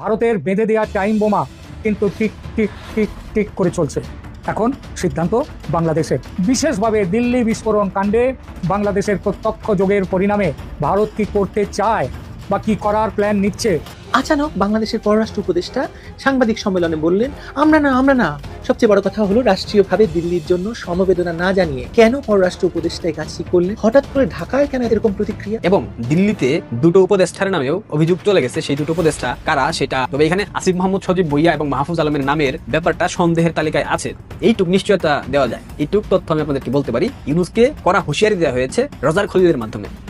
ভারতের বেঁধে দেওয়া টাইম বোমা কিন্তু টিক টিক টিক টিক করে চলছে। এখন সিদ্ধান্ত বাংলাদেশের। বিশেষভাবে দিল্লি বিস্ফোরণ কাণ্ডে বাংলাদেশের প্রত্যক্ষ যোগের পরিণামে ভারত কি করতে চায় বা কি করার প্ল্যান নিচ্ছে আচানক বাংলাদেশের পররাষ্ট্র উপদেষ্টা সাংবাদিক সম্মেলনে বললেন, আমরা না আমরা না। সবচেয়ে বড় কথা হলো রাষ্ট্রীয়ভাবে দিল্লির জন্য সমবেদনা না জানিয়ে কেন পররাষ্ট্র উপদেষ্টা এই কাজটি করলেন? হঠাৎ করে ঢাকায় কেন এরকম প্রতিক্রিয়া? এবং দিল্লিতে দুটো উপদেষ্টার নামেও অভিযোগ চলে গেছে। সেই দুটো উপদেষ্টা কারা সেটা? তবে এখানে আসিফ মাহমুদ, সজীব বইয়া এবং মাহফুজ আলমের নামের ব্যাপারটা সন্দেহের তালিকায় আছে। এইটুক নিশ্চয়তা দেওয়া যায়। এইটুক তথ্য আমি আপনাদেরকে বলতে পারি। ইউনুসকে করা হুঁশিয়ারি দেওয়া হয়েছে রজার খলিদের মাধ্যমে।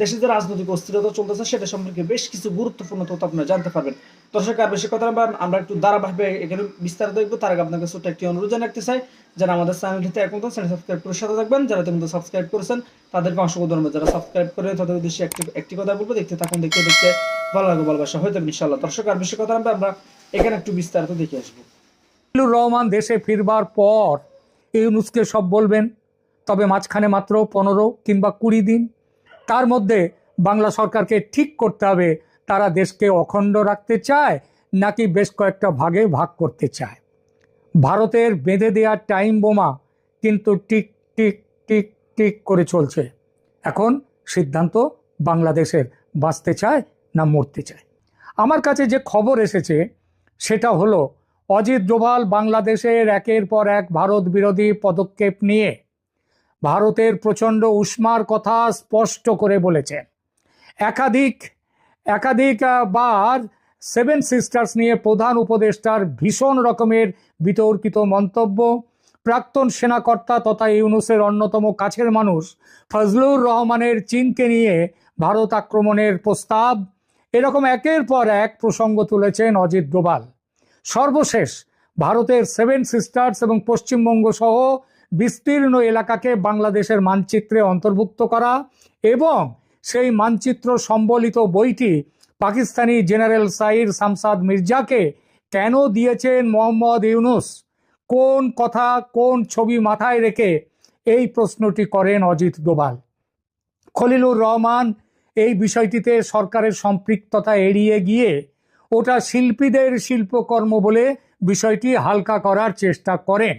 দেশে যে রাজনৈতিক অস্থিরতা চলতেছে, সেটা সম্পর্কে বেশ কিছু গুরুত্বপূর্ণ তথ্য আপনারা জানতে পারবেন। দর্শক, আর বেশি কথা আমরা একটু ধারাবাহিকভাবে এখানে বিস্তারিত দেখব। তার আগে আপনাকে ছোট্ট একটি অনুরোধ জানাতে চাই, যারা আমাদের চ্যানেলটিতে এখন চ্যানেল সাবস্ক্রাইব করে সাথে থাকবেন। যারা তুমি সাবস্ক্রাইব করেছেন, তাদেরকে অসংখ্য ধন্যবাদ। যারা সাবস্ক্রাইব করে তাদের উদ্দেশ্যে একটি একটি কথা বলব। দেখতে থাকুন, দেখতে দেখতে ভালো লাগবে ভালোবাসা হয়ে যাবে ইনশাল্লাহ দর্শক, আর বেশি কথা আমরা এখানে একটু বিস্তারিত দেখে আসব। রহমান দেশে ফিরবার পর ইউনুসকে সব বলবেন, তবে মাঝখানে মাত্র পনেরো কিংবা কুড়ি দিন। তার মধ্যে বাংলা সরকারকে ঠিক করতে হবে, তারা দেশকে অখণ্ড রাখতে চায় নাকি বেশ কয়েকটা ভাগে ভাগ করতে চায়। ভারতের বেঁধে দেওয়া টাইম বোমা কিন্তু টিক টিক টিক টিক করে চলছে। এখন সিদ্ধান্ত বাংলাদেশের, বাঁচতে চায় না মরতে চায়। আমার কাছে যে খবর এসেছে, সেটা হলো, অজিত ডোভাল বাংলাদেশের একের পর এক ভারত বিরোধী পদক্ষেপ নিয়ে ভারতের প্রচণ্ড উষ্মার কথা স্পষ্ট করে বলেছেন একাধিক একাধিক বার সেভেন সিস্টার্স নিয়ে প্রধান উপদেষ্টার ভীষণ রকমের বিতর্কিত মন্তব্য। প্রাক্তন সেনাকর্তা তথা ইউনুসের অন্যতম কাছের মানুষ ফজলুর রহমানের চীনকে নিয়ে ভারত আক্রমণের প্রস্তাব। এরকম একের পর এক প্রসঙ্গ তুলেছেন অজিত ডোভাল। সর্বশেষ ভারতের সেভেন সিস্টার্স এবং পশ্চিমবঙ্গ সহ বিস্তীর্ণ এলাকাকে বাংলাদেশের মানচিত্রে অন্তর্ভুক্ত করা এবং সেই মানচিত্র সম্বলিত বইটি পাকিস্তানি জেনারেল সাইর শামসাদ মির্জাকে কেন দিয়েছেন মোহাম্মদ ইউনুস? কোন কথা, কোন ছবি মাথায় রেখে এই প্রশ্নটি করেন অজিত ডোভাল খলিলুর রহমান, এই বিষয়টিতে সরকারের সম্পৃক্ততা এড়িয়ে গিয়ে ওটা শিল্পীদের শিল্পকর্ম বলে বিষয়টি হালকা করার চেষ্টা করেন।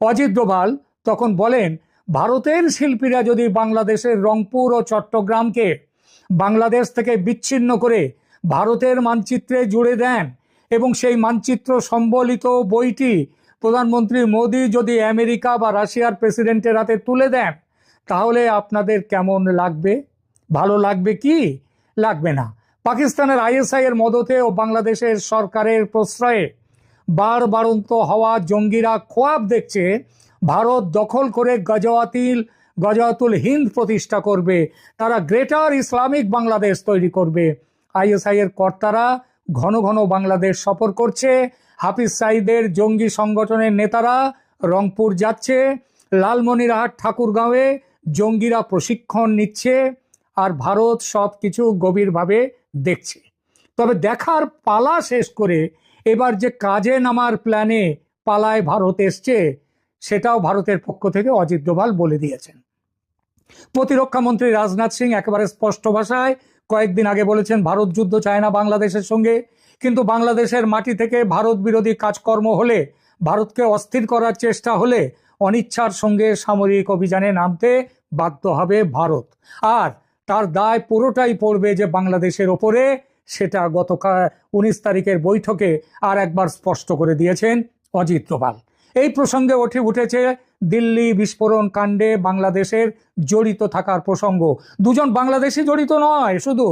অজিত ডোভাল তখন বলেন, ভারতের শিল্পীরা যদি বাংলাদেশের রংপুর ও চট্টগ্রামকে বাংলাদেশ থেকে বিচ্ছিন্ন করে ভারতের মানচিত্রে জুড়ে দেন এবং সেই মানচিত্র সম্বলিত বইটি প্রধানমন্ত্রী মোদী যদি আমেরিকা বা রাশিয়ার প্রেসিডেন্টের হাতে তুলে দেন, তাহলে আপনাদের কেমন লাগবে? ভালো লাগবে কি? লাগবে না। পাকিস্তানের আইএসআই এর মদতে ও বাংলাদেশের সরকারের প্রশ্রয়ে বার বারন্ত হওয়া জঙ্গিরা খোয়াব দেখছে, ভারত দখল করে গজওয়াতিল, গজওয়াতুল হিন্দ প্রতিষ্ঠা করবে, তারা গ্রেটার ইসলামিক বাংলাদেশ তৈরি করবে। আইএসআই এর কর্তারা ঘন ঘন বাংলাদেশ সফর করছে, হাফিজ সাইদের জঙ্গি সংগঠনের নেতারা রংপুর যাচ্ছে, লালমনিরহাট ঠাকুরগাঁওয়ে জঙ্গিরা প্রশিক্ষণ নিচ্ছে আর ভারত সব কিছু গভীরভাবে দেখছে। তবে দেখার পালা শেষ করে এবার যে কাজে নামার প্ল্যানে পালায় ভারত এসছে, সেটাও ভারতের পক্ষ থেকে অজিত ডোভাল বলে দিয়েছেন। প্রতিরক্ষা মন্ত্রী রাজনাথ সিং একেবারে স্পষ্ট ভাষায় কয়েকদিন আগে বলেছেন, ভারত যুদ্ধ চায় না বাংলাদেশের সঙ্গে। কিন্তু বাংলাদেশের মাটি থেকে ভারত বিরোধী কাজকর্ম হলে, ভারতকে অস্থির করার চেষ্টা হলে, অনিচ্ছার সঙ্গে সামরিক অভিযানে নামতে বাধ্য হবে ভারত। আর তার দায় পুরোটাই পড়বে যে বাংলাদেশের ওপরে সেটা গতকাল উনিশ তারিখের বৈঠকে আর একবার স্পষ্ট করে দিয়েছেন অজিত ডোভাল এই প্রসঙ্গে উঠে উঠেছে দিল্লি বিস্ফোরণ কাণ্ডে বাংলাদেশের জড়িত থাকার প্রসঙ্গ। দুজন বাংলাদেশি জড়িত নয়, শুধু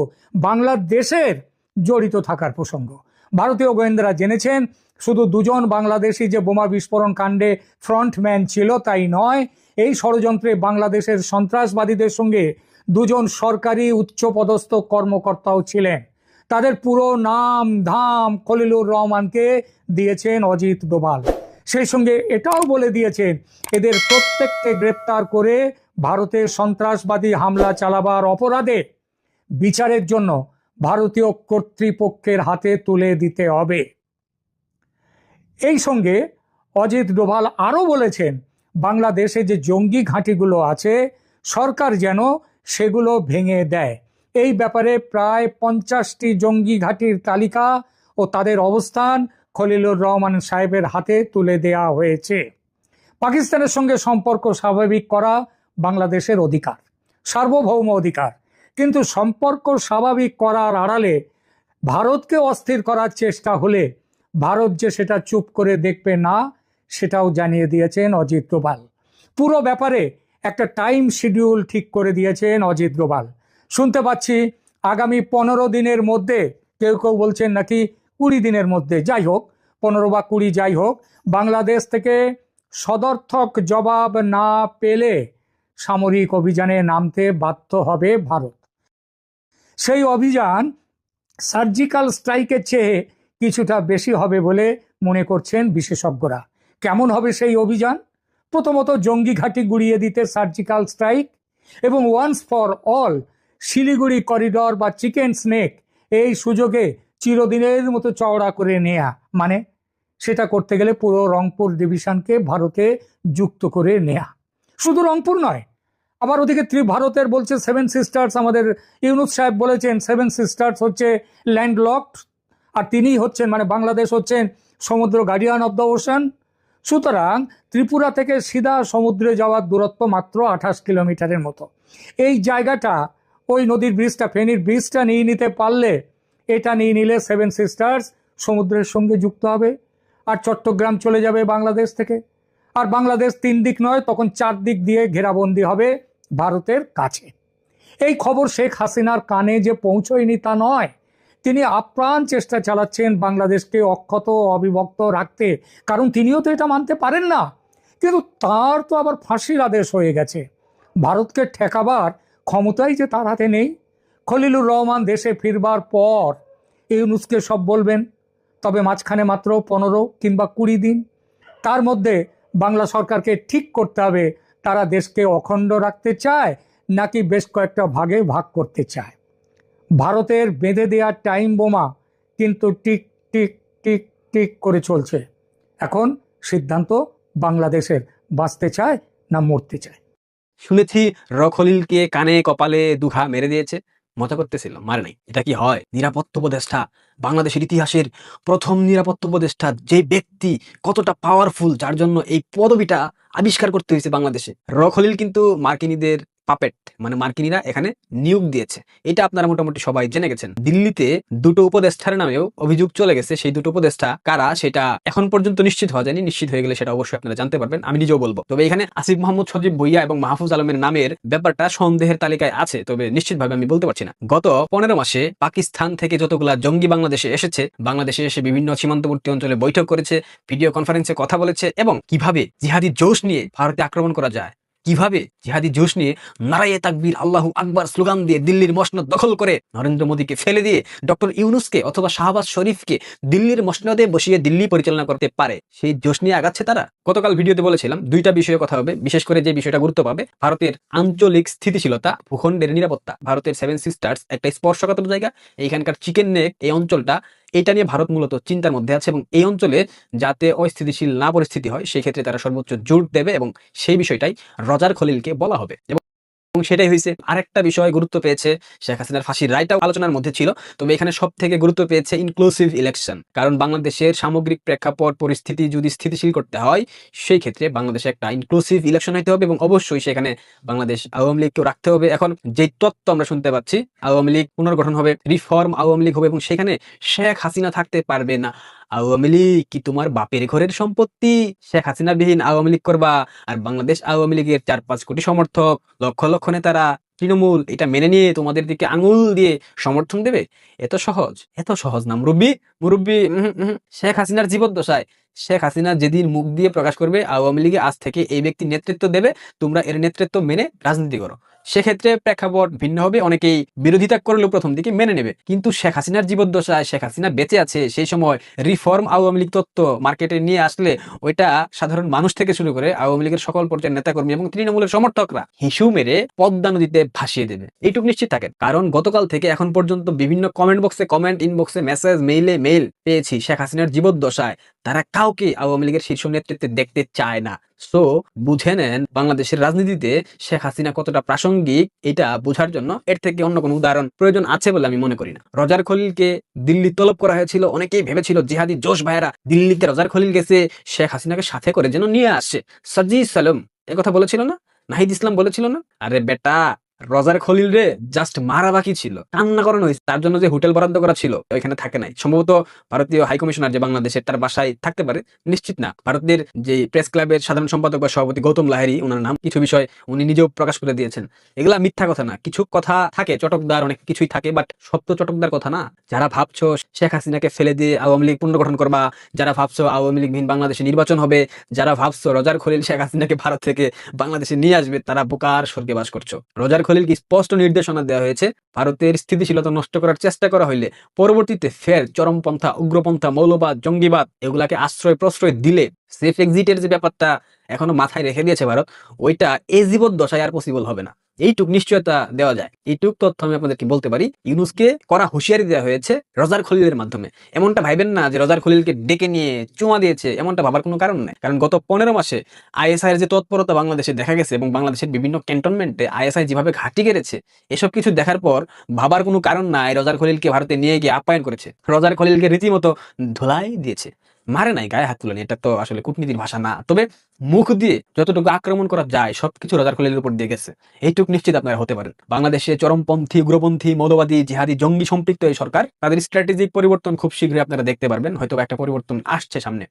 বাংলাদেশের জড়িত থাকার প্রসঙ্গ। ভারতীয় গোয়েন্দারা জেনেছেন, শুধু দুজন বাংলাদেশি যে বোমা বিস্ফোরণ কাণ্ডে ফ্রন্টম্যান ছিল তাই নয়, এই ষড়যন্ত্রে বাংলাদেশের সন্ত্রাসবাদীদের সঙ্গে দুজন সরকারি উচ্চপদস্থ কর্মকর্তাও ছিলেন। তাদের পুরো নাম, ধাম খলিলুর রহমানকে দিয়েছেন অজিত ডোভাল। সেই সঙ্গে এটাও বলে দিয়েছেন, এদের প্রত্যেককে গ্রেপ্তার করে ভারতে সন্ত্রাসবাদী হামলা চালাবার অপরাধে বিচারের জন্য ভারতীয় কর্তৃপক্ষের হাতে তুলে দিতে হবে। এই সঙ্গে অজিত ডোভাল আরও বলেছেন, বাংলাদেশে যে জঙ্গি ঘাঁটিগুলো আছে, সরকার যেন সেগুলো ভেঙে দেয়। এই ব্যাপারে প্রায় পঞ্চাশটি জঙ্গি ঘাঁটির তালিকা ও তাদের অবস্থান খলিলুর রহমান সাহেবের হাতে তুলে দেয়া হয়েছে। পাকিস্তানের সঙ্গে সম্পর্ক স্বাভাবিক করা বাংলাদেশের অধিকার, সার্বভৌম অধিকার। কিন্তু সম্পর্ক স্বাভাবিক করার আড়ালে ভারতকে অস্থির করার চেষ্টা হলে ভারত যে সেটা চুপ করে দেখবে না, সেটাও জানিয়ে দিয়েছেন অজিত ডোভাল। পুরো ব্যাপারে একটা টাইম শিডিউল ঠিক করে দিয়েছেন অজিত ডোভাল। শুনতে পাচ্ছি আগামী পনেরো দিনের মধ্যে, কেউ কেউ বলছেন নাকি কুড়ি দিনের মধ্যে, যাই হোক, পনেরো বা কুড়ি যাই হোক, বাংলাদেশ থেকে সদর্থক জবাব না পেলে সামরিক অভিযানে নামতে বাধ্য হবে ভারত। সেই অভিযান সার্জিক্যাল স্ট্রাইকের চেয়ে কিছুটা বেশি হবে বলে মনে করছেন বিশেষজ্ঞরা। কেমন হবে সেই অভিযান? প্রথমত জঙ্গি ঘাঁটি গুড়িয়ে দিতে সার্জিক্যাল স্ট্রাইক এবং once for all Siliguri corridor বা চিকেন স্নেক এই সুযোগে চিরদিনের মতো চওড়া করে নেয়া। মানে সেটা করতে গেলে পুরো রংপুর ডিভিশনকে ভারতে যুক্ত করে নেয়া। শুধু রংপুর নয়, আবার ওদিকে ত্রি ভারতের বলছে সেভেন সিস্টার্স, আমাদের ইউনুস সাহেব বলেছেন সেভেন সিস্টার্স হচ্ছে ল্যান্ডলকড, আর তিনিই হচ্ছেন মানে বাংলাদেশ হচ্ছেন সমুদ্র গার্ডিয়ান অব দ্য ওশান। সুতরাং ত্রিপুরা থেকে সিধা সমুদ্রে যাওয়ার দূরত্ব মাত্র আঠাশ কিলোমিটারের মতো। এই জায়গাটা ওই নদীর ব্রিজটা, ফেনীর ব্রিজটা নিয়ে নিতে পারলে এটা নিয়ে নিলে সেভেন সিস্টার্স সমুদ্রের সঙ্গে যুক্ত হবে আর চট্টগ্রাম চলে যাবে বাংলাদেশ থেকে। আর বাংলাদেশ তিন দিক নয়, তখন চার দিক দিয়ে ঘেরাবন্দি হবে ভারতের কাছে। এই খবর শেখ হাসিনার কানে যে পৌঁছয়নি তা নয়, তিনি আপ্রাণ চেষ্টা চালাচ্ছেন বাংলাদেশকে অক্ষত, অবিভক্ত রাখতে। কারণ তিনিও তো এটা মানতে পারেন না। কিন্তু তার তো আবার ফাঁসির আদেশ হয়ে গেছে। ভারতকে ঠেকাবার ক্ষমতাই যে তার হাতে নেই। খলিলুর রহমান দেশে ফিরবার পর ইউনুসকে সব বলবেন, তবে মাঝখানে মাত্র পনেরো কিংবা কুড়ি দিন। তার মধ্যে বাংলা সরকারকে ঠিক করতে হবে, তারা দেশকে অখণ্ড রাখতে চায় নাকি বেশ কয়েকটা ভাগে ভাগ করতে চায়। ভারতের বেঁধে দেওয়া টাইম বোমা কিন্তু টিক টিক টিক টিক করে চলছে। এখন সিদ্ধান্ত বাংলাদেশের, বাঁচতে চায় না মরতে চায়। শুনেছি রখলিলকে কানে কপালে দুঘা মেরে দিয়েছে। মজা করতেছিল, মারে নাই। এটা কি হয়? নিরাপত্তা উপদেষ্টা, বাংলাদেশের ইতিহাসের প্রথম নিরাপত্তা উপদেষ্টা, যে ব্যক্তি কতটা পাওয়ারফুল যার জন্য এই পদবিটা আবিষ্কার করতে হয়েছে বাংলাদেশে। রখলিল কিন্তু মার্কিনীদের পাপেট মানে মার্কিনীরা এখানে নিয়োগ দিয়েছে। এটা আপনারা মোটামুটি সবাই জেনে গেছেন। দিল্লিতে দুটো উপদেষ্টার নামেও অভিযোগ চলে গেছে। সেই দুটো উপদেষ্টা কারা সেটা এখন পর্যন্ত নিশ্চিত হওয়া যায়নি। নিশ্চিত হয়ে গেলে সেটা অবশ্যই আপনারা জানতে পারবেন। আমি নিজেও বলব। তবে এখানে আসিফ মোহাম্মদ সজীব বইয়া এবং মাহফুজ আলমের নামের ব্যাপারটা সন্দেহের তালিকায় আছে। তবে নিশ্চিতভাবে আমি বলতে পারছি না। গত পনেরো মাসে পাকিস্তান থেকে যতগুলা জঙ্গি বাংলাদেশে এসেছে, বাংলাদেশে এসে বিভিন্ন সীমান্তবর্তী অঞ্চলে বৈঠক করেছে, ভিডিও কনফারেন্সে কথা বলেছে এবং কীভাবে জিহাদি জোশ নিয়ে ভারতে আক্রমণ করা যায় কীভাবে জিহাদি জোশ নিয়ে নারায়ে তাকবীর, আল্লাহু আকবার স্লোগান দিয়ে দিল্লির মসনদ দখল করে নরেন্দ্র মোদীকে ফেলে দিয়ে ডক্টর ইউনুসকে অথবা শাহবাজ শরীফকে দিল্লির মসনদে বসিয়ে দিল্লি পরিচালনা করতে পারে। সেই জোশ নিয়ে আগাচ্ছে তারা? গতকাল ভিডিওতে বলেছিলাম, দুইটা বিষয়ে কথা হবে। বিশেষ করে যে বিষয়টা গুরুত্ব পাবে, ভারতের আঞ্চলিক স্থিতিশীলতা, ভূখণ্ডের নিরাপত্তা। ভারতের সেভেন সিস্টার্স একটা স্পর্শকাতর জায়গা। এইখানকার চিকেন নেক এই অঞ্চলটা এটা নিয়ে ভারত মূলত চিন্তার মধ্যে আছে এবং এই অঞ্চলে যাতে অস্থিতিশীল না পরিস্থিতি হয়, সেই ক্ষেত্রে তারা সর্বোচ্চ জোর দেবে এবং সেই বিষয়টাই রজার খলিলকে বলা হবে। এবং এবং সেটাই হয়েছে আরেকটা বিষয় গুরুত্ব পেয়েছে শেখ হাসিনার ফাঁসির রায়টাও আলোচনার মধ্যে ছিল। তবে এখানে সব থেকে গুরুত্ব পেয়েছে ইনক্লুসিভ ইলেকশন কারণ বাংলাদেশের সামগ্রিক প্রেক্ষাপট, পরিস্থিতি যদি স্থিতিশীল করতে হয়, সেই ক্ষেত্রে বাংলাদেশে একটা ইনক্লুসিভ ইলেকশন হতে হবে এবং অবশ্যই সেখানে বাংলাদেশ আওয়ামী লীগকেও রাখতে হবে। এখন যে তত্ত্ব আমরা শুনতে পাচ্ছি, আওয়ামী লীগ পুনর্গঠন হবে রিফর্ম আওয়ামী লীগ হবে এবং সেখানে শেখ হাসিনা থাকতে পারবে না। আওয়ামী লীগ কি তোমার বাপের ঘরের সম্পত্তি? শেখ হাসিনা বিহীন আওয়ামী লীগ করবা? আর বাংলাদেশ আওয়ামী লীগের চার পাঁচ কোটি সমর্থক, লক্ষ লক্ষ নেতারা তৃণমূল, এটা মেনে নিয়ে তোমাদের দিকে আঙুল দিয়ে সমর্থন দেবে? এত সহজ এত সহজ না, মুরব্বী মুরব্বী শেখ হাসিনার জীবদ্দশায়, শেখ হাসিনা যেদিন মুখ দিয়ে প্রকাশ করবে, আওয়ামী লীগে আজ থেকে এই ব্যক্তি নেতৃত্ব দেবে, তোমরা এর নেতৃত্ব মেনে রাজনীতি করো। সেক্ষেত্রে প্রেক্ষাপট ভিন্ন হবে। অনেকেই বিরোধিতা করলেও প্রথম দিকে মেনে নেবে। কিন্তু শেখ হাসিনার জীবদ্দশায় শেখ হাসিনা বেঁচে আছে, সেই সময় রিফর্ম আওয়ামী লীগ তত্ত্ব মার্কেটে নিয়ে আসলে ওইটা সাধারণ মানুষ থেকে শুরু করে আওয়ামী লীগের সকল পর্যায়ের নেতাকর্মী এবং তৃণমূলের সমর্থকরা হিসু মেরে পদ্মা নদীতে ভাসিয়ে দেবে। এইটুকু নিশ্চিত থাকেন। কারণ গতকাল থেকে এখন পর্যন্ত বিভিন্ন কমেন্ট বক্সে কমেন্ট ইনবক্সে মেসেজ মেইলে মেইল পেয়েছি শেখ হাসিনার জীবদ্দশায়। তারা কাউকে আওয়ামী লীগের শীর্ষ নেতৃত্বে দেখতে চায় না। সো বুঝে নেন বাংলাদেশের রাজনীতিতে শেখ হাসিনা কতটা প্রাসঙ্গিক, এটা বোঝার জন্য এর থেকে অন্য কোনো উদাহরণ প্রয়োজন আছে বলে আমি মনে করি না। রজার খলিলকে দিল্লি তলব করা হয়েছিল, অনেকেই ভেবেছিল জিহাদি জোশ ভাইয়েরা দিল্লিতে রজার খলিল গেছে, শেখ হাসিনাকে সাথে করে যেন নিয়ে আসে। সাজি সালম কথা বলেছিল না? নাহিদ ইসলাম বলেছিল না? আরে বেটা রজার খলিল রে জাস্ট মারা বাকি ছিল। কান্না করানো হয়েছে। তার জন্য যে হোটেল বরাদ্দ করা ছিল, ওইখানে থাকে নাই। সম্ভবত ভারতীয় হাই কমিশনার যে বাংলাদেশের, তার বাসায় থাকতে পারে। নিশ্চিত না। ভারতের যে প্রেস ক্লাবের সাধারণ সম্পাদক বা সভাপতি গৌতম লাহেরি ওনার নাম কিছু বিষয় উনি নিজেও প্রকাশ করে দিয়েছেন। এগুলা মিথ্যা কথা না। কিছু কথা থাকে, চটকদার অনেক কিছুই থাকে বাট সত্য চটকদার কথা না। যারা ভাবছ শেখ হাসিনাকে ফেলে দিয়ে আওয়ামী লীগ পুনর্গঠন করবা, যারা ভাবছ আওয়ামী লীগহীন বাংলাদেশে নির্বাচন হবে, যারা ভাবছ রজার খলিল শেখ হাসিনাকে ভারত থেকে বাংলাদেশে নিয়ে আসবে, তারা বোকার স্বর্গে বাস করছ। রজার খলিলকে স্পষ্ট নির্দেশনা দেওয়া হয়েছে, ভারতের স্থিতিশীলতা নষ্ট করার চেষ্টা করা হইলে পরবর্তীতে ফের চরমপন্থা, উগ্রপন্থা, মৌলবাদ, জঙ্গিবাদ এগুলাকে আশ্রয় প্রশ্রয় দিলে সেফ এক্সিটের যে ব্যাপারটা এখনও মাথায় রেখে দিয়েছে ভারত, ওইটা এ জীবন দশায় আর পসিবল হবে না। এইটুক নিশ্চয়তা দেওয়া যায়। এইটুক তথ্য আমি আপনাদেরকে বলতে পারি। ইউনুসকে করা হুঁশিয়ারি দেওয়া হয়েছে রজার খলিলের মাধ্যমে। এমনটা ভাইবেন না যে রজার খলিলকে ডেকে নিয়ে চুমা দিয়েছে, এমনটা ভাবার কোনো কারণ নাই। কারণ গত পনেরো মাসে আইএসআই এর যে তৎপরতা বাংলাদেশে দেখা গেছে এবং বাংলাদেশের বিভিন্ন ক্যান্টনমেন্টে আইএসআই যেভাবে ঘাটি গেড়েছে এসব কিছু দেখার পর ভাবার কোনো কারণ নাই রজার খলিলকে ভারতে নিয়ে গিয়ে আপ্যায়ন করেছে। রজার খলিলকে রীতিমতো ধুলাই দিয়েছে। মারে নাই, গায়ে হাত তুলেনি, এটা তো আসলে কূটনীতির ভাষা না। তবে মুখ দিয়ে যতটুকু আক্রমণ করা যায়, সবকিছু রাজার খলিলের উপর দিয়ে গেছে। এইটুকু নিশ্চিত আপনারা হতে পারেন। বাংলাদেশে চরমপন্থী, উগ্রপন্থী, মৌলবাদী, জিহাদি, জঙ্গি সম্পৃক্ত এই সরকার, তাদের স্ট্র্যাটেজিক পরিবর্তন খুব শীঘ্রই আপনারা দেখতে পারবেন হয়তো একটা পরিবর্তন আসছে সামনে।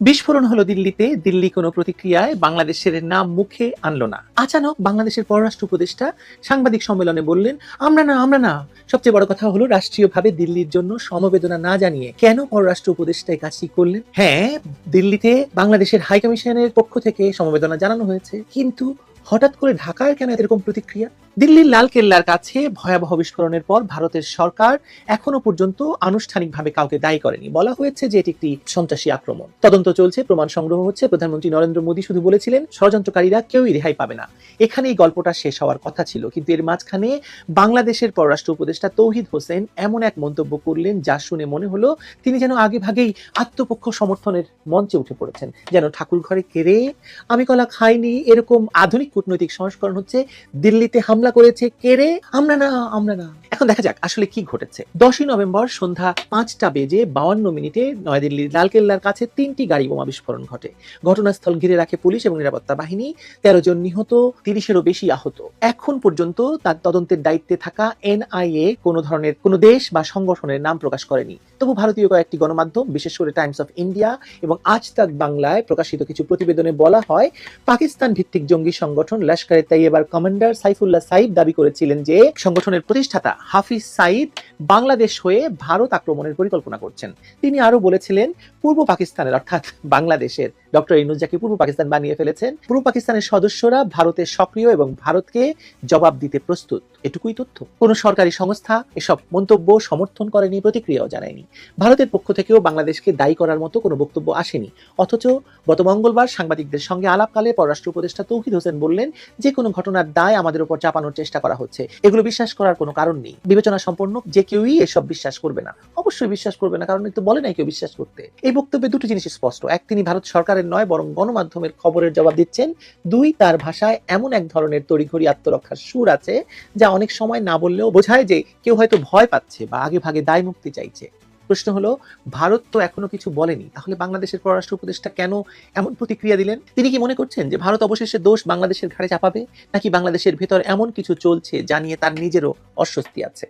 বিস্ফোরণ হলো দিল্লিতে। দিল্লি কোনো প্রতিক্রিয়ায় বাংলাদেশের নাম মুখে আনলো না। আচানক বাংলাদেশের পররাষ্ট্র উপদেষ্টা সাংবাদিক সম্মেলনে বললেন, আমরা না আমরা না। সবচেয়ে বড় কথা হলো রাষ্ট্রীয়ভাবে দিল্লির জন্য সমবেদনা না জানিয়ে কেন পররাষ্ট্র উপদেষ্টা এই কাজটি করলেন? হ্যাঁ দিল্লিতে বাংলাদেশের হাইকমিশনের পক্ষ থেকে সমবেদনা জানানো হয়েছে। কিন্তু হঠাৎ করে ঢাকায় কেন এরকম প্রতিক্রিয়া? দিল্লির লাল কেল্লার কাছে ভয়াবহ বিস্ফোরণের পর ভারতের সরকার এখনও পর্যন্ত আনুষ্ঠানিকভাবে কাউকে দায়ী করেনি। বলা হয়েছে যে এটি একটি সন্ত্রাসী আক্রমণ। তদন্ত চলছে, প্রমাণ সংগ্রহ হচ্ছে। প্রধানমন্ত্রী নরেন্দ্র মোদী শুধু বলেছিলেন, ষড়যন্ত্রকারীরা কেউই রেহাই পাবে না। এখানে এই গল্পটা শেষ হওয়ার কথা ছিল। কিন্তু এর মাঝখানে বাংলাদেশের পররাষ্ট্র উপদেষ্টা তৌহিদ হোসেন এমন এক মন্তব্য করলেন যা শুনে মনে হলো তিনি যেন আগে ভাগেই আত্মপক্ষ সমর্থনের মঞ্চে উঠে পড়েছেন। যেন ঠাকুর ঘরে কেড়ে, আমি কলা খাইনি, এরকম আধুনিক কূটনৈতিক সংস্করণ হচ্ছে দিল্লিতে হামলা করেছে কেড়ে আমরা না আমরা না। এখন দেখা যাক আসলে কি ঘটেছে। দশই নভেম্বর সন্ধ্যা পাঁচটা বেজে বাউান্ন মিনিটে নয়াদিল্লির লালকেল্লার কাছে তিনটি গাড়ি বোমা বিস্ফোরণ ঘটে। ঘটনাস্থল ঘিরে রাখে পুলিশ এবং নিরাপত্তা বাহিনী। তেরো জন নিহত, তিরিশেরও বেশি আহত। এখন পর্যন্ত তার তদন্তের দায়িত্বে থাকা এনআইএ কোনো ধরনের কোনো দেশ বা সংগঠনের নাম প্রকাশ করেনি। তবু ভারতীয় কয়েকটি গণমাধ্যম, বিশেষ করে টাইমস অফ ইন্ডিয়া এবং আজ তাক বাংলায় প্রকাশিত কিছু প্রতিবেদনে বলা হয় পাকিস্তান ভিত্তিক জঙ্গি সংগঠন লস্করে তাইয়েবার কমান্ডার সাইফুল্লাহ সাইদ দাবি করেছিলেন যে সংগঠনের প্রতিষ্ঠাতা হাফিজ সাইদ বাংলাদেশ হয়ে ভারত আক্রমণের পরিকল্পনা করছেন। তিনি আরও বলেছিলেন, পূর্ব পাকিস্তানের, অর্থাৎ বাংলাদেশের ডক্টর ইনুজাকে পূর্ব পাকিস্তান বানিয়ে ফেলেছেন। পূর্ব পাকিস্তানের সদস্যরা ভারতের সক্রিয় এবং ভারতকে জবাব দিতে প্রস্তুত। এটুকুই তথ্য। কোনো সরকারি সংস্থা এসব মন্তব্য সমর্থন করেনি, প্রতিক্রিয়াও জানায়নি। ভারতের পক্ষ থেকেও বাংলাদেশকে দায়ী করার মতো কোনো বক্তব্য আসেনি। অথচ গত মঙ্গলবার সাংবাদিকদের সঙ্গে আলাপকালে পররাষ্ট্র উপদেষ্টা তৌহিদ হোসেন বললেন, যে কোনো ঘটনার দায় আমাদের উপর চাপানোর চেষ্টা করা হচ্ছে। এগুলো বিশ্বাস করার কোনো কারণ নেই। বিবেচনা সম্পন্ন, যে কেউই এসব বিশ্বাস করবে না। অবশ্যই বিশ্বাস করবে না, কারণ তো বলে নাই কেউ বিশ্বাস করতে। এই বক্তব্যে দুটো জিনিস স্পষ্ট। এক, তিনি ভারত সরকারের নয়, বরং গণমাধ্যমের খবরের জবাব দিচ্ছেন দুই, তার ভাষায় এমন এক ধরনের তড়িঘড়ি আত্মরক্ষার সুর আছে যা অনেক সময় না বললেও বোঝায় যে কেউ হয়তো ভয় পাচ্ছে বা আগে ভাগে দায় মুক্তি চাইছে। প্রশ্ন হলো, ভারত তো এখনও কিছু বলেনি, তাহলে বাংলাদেশের পররাষ্ট্র উপদেষ্টা কেন এমন প্রতিক্রিয়া দিলেন? তিনি কি মনে করছেন যে ভারত অবশেষে দোষ বাংলাদেশের ঘাড়ে চাপাবে, নাকি বাংলাদেশের ভেতর এমন কিছু চলছে যা নিয়ে তার নিজেরও অস্বস্তি আছে?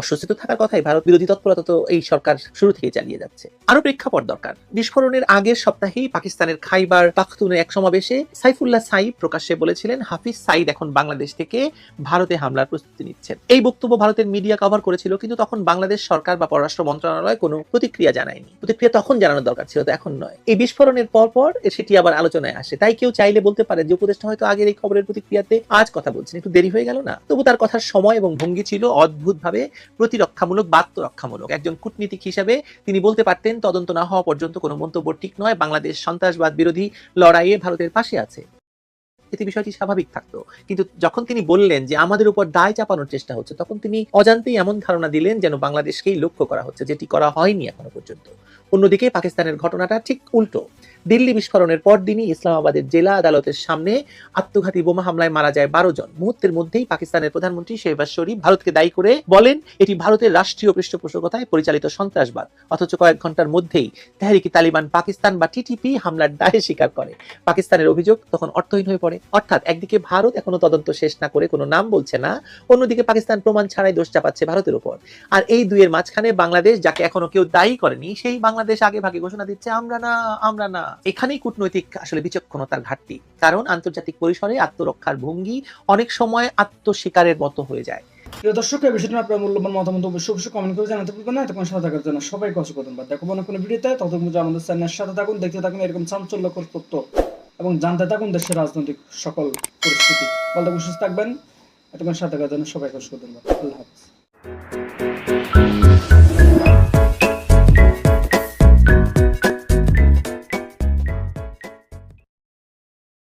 অস্বস্তি তো থাকার কথাই ভারত বিরোধী তৎপরতা তো এই সরকার শুরু থেকে চালিয়ে যাচ্ছে। আরও প্রেক্ষাপট দরকার। বিস্ফোরণের আগের সপ্তাহেই পাকিস্তানের খাইবার পাখতুনের এক সমাবেশে সাইফুল্লাহ সাইদ প্রকাশ্যে বলেছিলেন, হাফিজ সাইদ এখন বাংলাদেশ থেকে ভারতে হামলার প্রস্তুতি নিচ্ছেন। এই বক্তব্য ভারতের মিডিয়া কভার করেছিল, কিন্তু তখন বাংলাদেশ সরকার বা পররাষ্ট্র মন্ত্রণালয় কোনো প্রতিক্রিয়া জানায়নি। প্রতিক্রিয়া তখন জানানোর দরকার ছিল, তো এখন নয়। এই বিস্ফোরণের পর পর সেটি আবার আলোচনায় আসে। তাই কেউ চাইলে বলতে পারে যে উপদেষ্টা হয়তো আগের এই খবরের প্রতিক্রিয়াতে আজ কথা বলছেন। একটু দেরি হয়ে গেল না? তবু তার কথার সময় এবং ভঙ্গি ছিল অদ্ভুতভাবে প্রতিরক্ষামূলক, বাত্যরক্ষামূলক। একজন কূটনীতিক হিসাবে তিনি বলতে পারতেন, তদন্ত না হওয়া পর্যন্ত কোনো মন্তব্য ঠিক নয়, বাংলাদেশ সন্ত্রাসবাদ বিরোধী লড়াইয়ে ভারতের পাশে আছে। এতে বিষয়টি স্বাভাবিক থাকতো। কিন্তু যখন তিনি বললেন যে আমাদের উপর দায় চাপানোর চেষ্টা হচ্ছে, তখন তিনি অজান্তেই এমন ধারণা দিলেন যেন বাংলাদেশকেই লক্ষ্য করা হচ্ছে, যেটি করা হয়নি এখনও পর্যন্ত। অন্যদিকে পাকিস্তানের ঘটনাটা ঠিক উল্টো। দিল্লি বিস্ফোরণের পর দিনই ইসলামাবাদের জেলা আদালতের সামনে আত্মঘাতী বোমা হামলায় মারা যায় বারো জন। মুহূর্তের মধ্যেই পাকিস্তানের প্রধানমন্ত্রী শেহবাজ শরীফ ভারতকে দায়ী করে বলেন, এটি ভারতের রাষ্ট্রীয় পৃষ্ঠপোষকতায় পরিচালিত সন্ত্রাসবাদ। অথচ কয়েক ঘণ্টার মধ্যেই তেহরিকি তালিবান পাকিস্তান বা টিটিপি হামলার দায় স্বীকার করে। পাকিস্তানের অভিযোগ তখন অর্থহীন হয়ে পড়ে। অর্থাৎ একদিকে ভারত এখনও তদন্ত শেষ না করে কোনো নাম বলছে না, অন্যদিকে পাকিস্তান প্রমাণ ছাড়াই দোষ চাপাচ্ছে ভারতের উপর। আর এই দুইয়ের মাঝখানে বাংলাদেশ, যাকে এখনও কেউ দায়ী করেনি, সেই বাংলাদেশ আগে ভাগে ঘোষণা দিচ্ছে, আমরা না আমরা না। এখানেই কূটনৈতিক আসলে বিচক্ষণতার ঘাটতি। কারণ আন্তর্জাতিক পরিসরে আত্মরক্ষার ভঙ্গি অনেক সময় আত্মস্বীকারের মতো হয়ে যায়। দর্শক এই বিষয়টি আপনার মূল্যবান মতামত অবশ্যই অবশ্যই কমেন্ট করে জানাতে না। এতক্ষণ সাথে থাকার জন্য সবাইকে অসংখ্য ধন্যবাদ। দেখো অন্য কোনো ভিডিওতে। ততক্ষণ পর্যন্ত আমাদের চ্যানেলের সাথে থাকুন, দেখতে থাকুন এরকম চাঞ্চল্যকর তথ্য এবং জানতে থাকুন দেশের রাজনৈতিক সকল পরিস্থিতি। বলতে সুস্থ থাকবেন। এতক্ষণ সাথে থাকার জন্য সবাইকে অসংখ্য ধন্যবাদ। আল্লাহ হাফিজ।